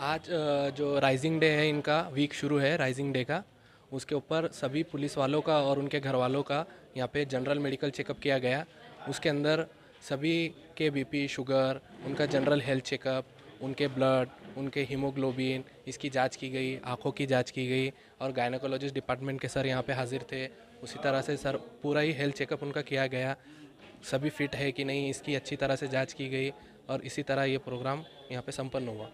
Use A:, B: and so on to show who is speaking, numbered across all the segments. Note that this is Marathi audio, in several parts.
A: आज जो राइजिंग डे है इनका, वीक शुरू है राइजिंग डे का, उसके ऊपर सभी पुलिस वालों का और उनके घर वालों का यहाँ पे जनरल मेडिकल चेकअप किया गया। उसके अंदर सभी के बीपी, शुगर, उनका जनरल हेल्थ चेकअप, उनके ब्लड, उनके हीमोग्लोबिन, इसकी जाँच की गई, आँखों की जाँच की गई और गायनोकोलॉजिस्ट डिपार्टमेंट के सर यहाँ पे हाजिर थे। उसी तरह से सर, पूरा ही हेल्थ चेकअप उनका किया गया। सभी फिट है कि नहीं, इसकी अच्छी तरह से जाँच की गई और इसी तरह ये प्रोग्राम यहाँ पे संपन्न हुआ।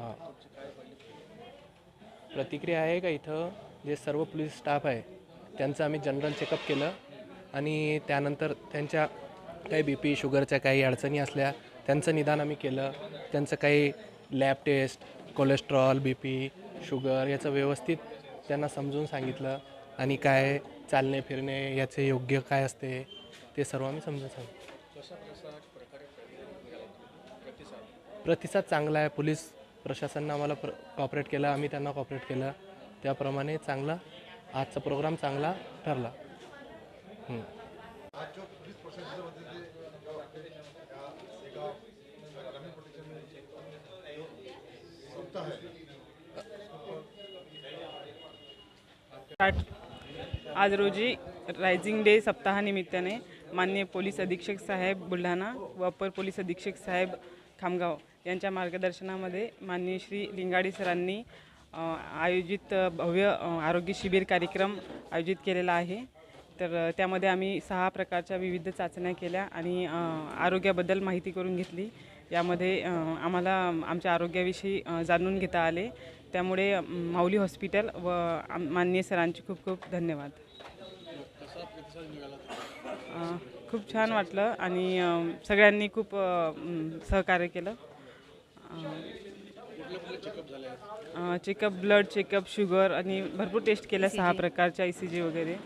A: हां. प्रतिक्रिया आहे का इथं? जे सर्व पोलीस स्टाफ आहे त्यांचं आम्ही जनरल चेकअप केलं आणि त्यानंतर त्यांच्या काही बी पी शुगरच्या काही अडचणी असल्या त्यांचं निदान आम्ही केलं. त्यांचं काही lab test cholesterol B P sugar याचं व्यवस्थित त्यांना समजून सांगितलं आणि काय चालणे फिरणे याचे योग्य काय असते ते सर्व आम्ही समजून सांगितलं. प्रतिसाद चांगला आहे. पोलीस प्रशासनानं आम्हाला प्र कॉपरेट केलं आम्ही त्यांना कॉपरेट केलं. त्याप्रमाणे चांगला आजचा प्रोग्राम चांगला ठरला.
B: आज रोजी रायझिंग डे सप्ताहानिमित्ताने माननीय पोलीस अधीक्षक साहेब बुलढाणा व अपर पोलीस अधीक्षक साहेब खामगाव यांच्या मार्गदर्शनामध्ये माननीय श्री लिंगाडी सरांनी आयोजित भव्य आरोग्य शिबिर कार्यक्रम आयोजित केलेला आहे. तर त्यामध्ये आम्ही सहा प्रकारच्या विविध चाचण्या केल्या आणि आरोग्याबद्दल माहिती करून घेतली. यामध्ये आम्हाला आमच्या आरोग्याविषयी जाणून घेता आले. त्यामुळे माऊली हॉस्पिटल व आम- माननीय सरांचे खूप खूप धन्यवाद. खूप छान वाटलं आणि सगळ्यांनी खूप सहकार्य केलं. चेकअप ब्लड चेकअप शुगर आणि भरपूर टेस्ट केल्या सहा प्रकारच्या ई सी जी वगैरे.